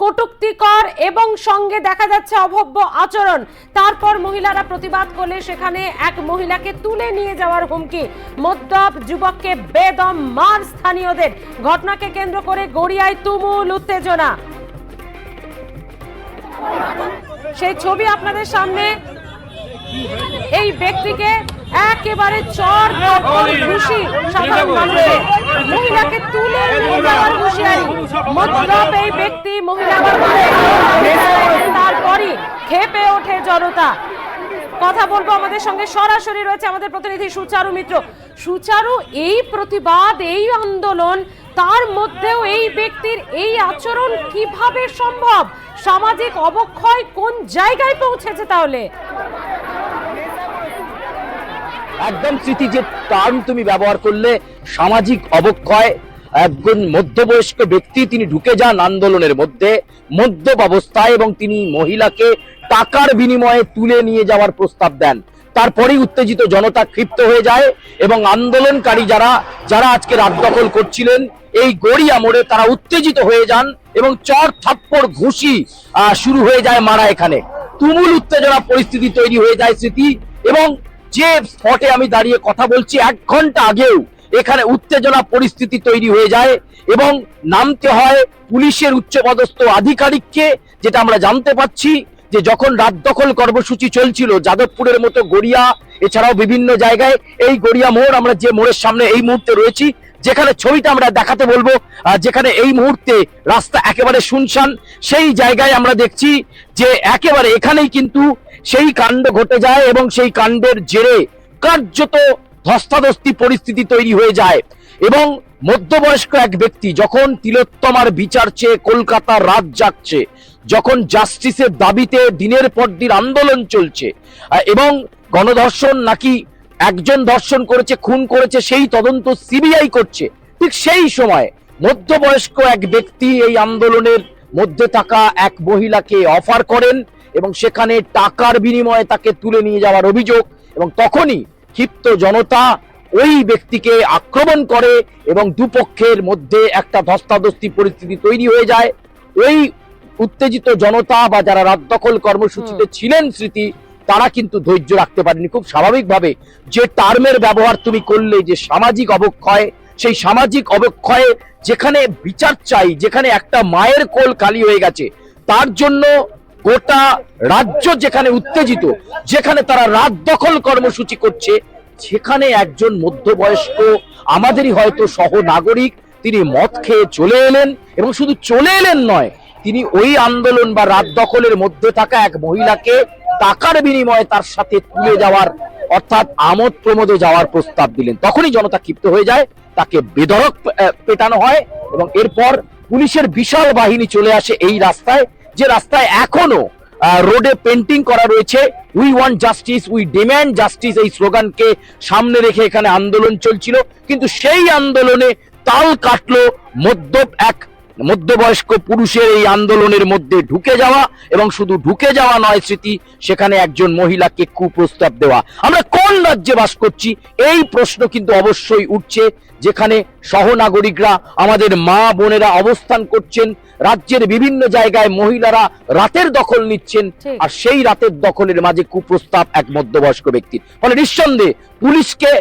কটুক্তিকর এবং সঙ্গে দেখা যাচ্ছে অভব্য আচরণ। তারপর মহিলারা প্রতিবাদ করলে সেখানে এক মহিলাকে তুলে নিয়ে যাওয়ার হুমকি। মদ্যপ যুবককে বেদম মার স্থানীয়দের। ঘটনাকে কেন্দ্র করে গড়িয়ায় তুমুল উত্তেজনা। সেই ছবি আপনাদের সামনে। এই ব্যক্তিকে একেবারে চর ঘুষি সাধারণ মানুষের মহিলাকে তুলে নিয়ে যাওয়ার হুঁশিয়ারি। মতলব এই ব্যক্তি মহিলাকে তারপরই খেপে ওঠে জনতা। কথা বলব আমাদের সঙ্গে। সরাসরি রয়েছে আমাদের প্রতিনিধি সুচারু মিত্র। সুচারু এই প্রতিবাদ এই আন্দোলন তার মধ্যেও এই ব্যক্তির এই আচরণ কীভাবে সম্ভব? সামাজিক অবক্ষয় কোন জায়গায় পৌঁছেছে তাহলে? একদম স্মৃতি যে টার্ম তুমি ব্যবহার করলে সামাজিক অবক্ষয়, একজন মধ্যবয়স্ক ব্যক্তি, তিনি ঢুকে যান আন্দোলনের মধ্যে, মদ্যপ অবস্থায় এবং তিনি মহিলাকে টাকার বিনিময়ে তুলে নিয়ে যাওয়ার প্রস্তাব দেন। তারপরেই উত্তেজিত জনতা ক্ষিপ্ত হয়ে যায় এবং আন্দোলনকারী যারা যারা আজকে রাত দখল করছিলেন, এই গড়িয়া মোড়ে তারা উত্তেজিত হয়ে যান এবং চর থাপ্পড় ঘুষি শুরু হয়ে যায় মারা এখানে। তুমুল উত্তেজনা পরিস্থিতি তৈরি হয়ে যায় স্মৃতি এবং যে স্পটে আমি দাঁড়িয়ে কথা বলছি, এক ঘণ্টা আগেও এখানে উত্তেজনা পরিস্থিতি তৈরি হয়ে যায় এবং নামতে হয় পুলিশের উচ্চপদস্থ আধিকারিককে, যেটা আমরা জানতে পাচ্ছি যে যখন রাত দখল কর্মসূচি চলছিল যাদবপুরের মতো গড়িয়া, এছাড়াও বিভিন্ন জায়গায়, এই গড়িয়া মোড় আমরা যে মোড়ের সামনে এই মুহূর্তে রয়েছি, যেখানে ছবিটা আমরা দেখাতে বলব যেখানে এই মুহূর্তে রাস্তা একেবারে শুনশান, সেই জায়গায় আমরা দেখছি যে একেবারে এখানেই কিন্তু সেই কাণ্ড ঘটে যায় এবং সেই কাণ্ডের জেরে কার্যত ধস্তাধস্তি পরিস্থিতি তৈরি হয়ে যায় এবং মধ্যবয়স্ক এক ব্যক্তি যখন তিলোত্তমার বিচার চেয়ে কলকাতার রাত জাগছে, যখন জাস্টিসের দাবিতে দিনের পর দিন আন্দোলন চলছে, এবং গণধর্ষণ নাকি একজন ধর্ষণ করেছে, খুন করেছে, সেই তদন্ত সিবিআই করছে, ঠিক সেই সময় মধ্যবয়স্ক এক ব্যক্তি এই আন্দোলনের মধ্যে থাকা এক মহিলাকে অফার করেন এবং সেখানে টাকার বিনিময়ে তাকে তুলে নিয়ে যাওয়ার অভিযোগ এবং তখনই ক্ষিপ্ত জনতা ওই ব্যক্তিকে আক্রমণ করে এবং দুপক্ষের মধ্যে একটা ধস্তাধস্তি পরিস্থিতি তৈরি হয়ে যায়। ওই উত্তেজিত জনতা বা যারা রাত দখল কর্মসূচিতে ছিলেন স্মৃতি তারা কিন্তু ধৈর্য রাখতে পারেনি। খুব স্বাভাবিকভাবে যে টার্মের ব্যবহার তুমি করলে যে সামাজিক অবক্ষয় সেই সামাজিক অবক্ষয়ে যেখানে বিচার চাই যেখানে একটা মায়ের কোল খালি হয়ে গেছে তার জন্য গোটা রাজ্য যেখানে উত্তেজিত যেখানে তারা রাত দখল কর্মসূচি করছে সেখানে একজন মধ্যবয়স্ক আমাদেরই হয়তো সহ নাগরিক তিনি মদ খেয়ে চলে এলেন এবং শুধু চলে এলেন নয় তিনি ওই আন্দোলন বা রাত দখলের মধ্যে থাকা এক মহিলাকে টাকার বিনিময়ে তার সাথে তুলে যাওয়ার অর্থাৎ আমোদ প্রমোদে যাওয়ার প্রস্তাব দিলেন। তখনই জনতা ক্ষিপ্ত হয়ে যায় তাকে আহ, পেটানো হয় এবং এরপর পুলিশের বিশাল বাহিনী চলে আসে এই রাস্তায়। যে রাস্তায় এখনও রোডে পেন্টিং করা রয়েছে we want justice we demand justice এই স্লোগানকে সামনে রেখে এখানে আন্দোলন চলছিল। কিন্তু সেই আন্দোলনে তাল কাটলো মদ্যপ এক মধ্যবয়স্ক পুরুষের এই আন্দোলনের মধ্যে ঢুকে যাওয়া এবং শুধু ঢুকে যাওয়া নয় স্মৃতি সেখানে একজন মহিলাকে কুপ্রস্তাব দেওয়া। আমরা কোন রাজ্যে বাস করছি? এই প্রশ্ন কিন্তু অবশ্যই উঠছে যেখানে সহনাগরিকরা আমাদের মা বোনেরা অবস্থান করছেন রাজ্যের বিভিন্ন জায়গায় মহিলারা রাতের দখল নিচ্ছেন আর সেই রাতের দখলের মাঝে কুপ্রস্তাব এক মধ্যবয়স্ক ব্যক্তির। ফলে নিঃসন্দেহে পুলিশকে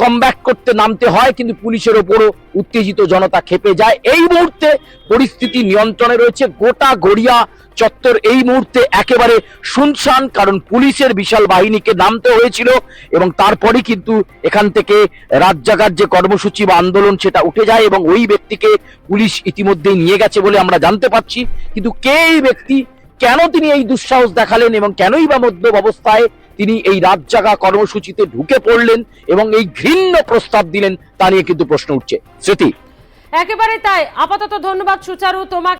কমব্যাক করতে নামতে হয়, কিন্তু পুলিশের ওপরও উত্তেজিত জনতা খেপে যায়। এই মুহূর্তে পরিস্থিতি নিয়ন্ত্রণে রয়েছে। গোটা গড়িয়া চত্বর এই মুহূর্তে একেবারে শুনশান, কারণ পুলিশের বিশাল বাহিনীকে নামতে হয়েছিল এবং তারপরেই কিন্তু এখান থেকে রাত জাগার যে কর্মসূচি বা আন্দোলন সেটা উঠে যায় এবং ওই ব্যক্তিকে পুলিশ ইতিমধ্যেই নিয়ে গেছে বলে আমরা জানতে পারছি। কিন্তু কে এই ব্যক্তি? কেন তিনি এই দুঃসাহস দেখালেন এবং কেনই বা মধ্য অবস্থায় তিনি এই রাত জাগা কর্মসূচিতে ঢুকে পড়লেন এবং এই ঘৃণ্য প্রস্তাব দিলেন, তা নিয়ে কিন্তু প্রশ্ন উঠছে। স্মৃতি। একেবারে তাই। আপাতত ধন্যবাদ, সুচারু। তোমাকে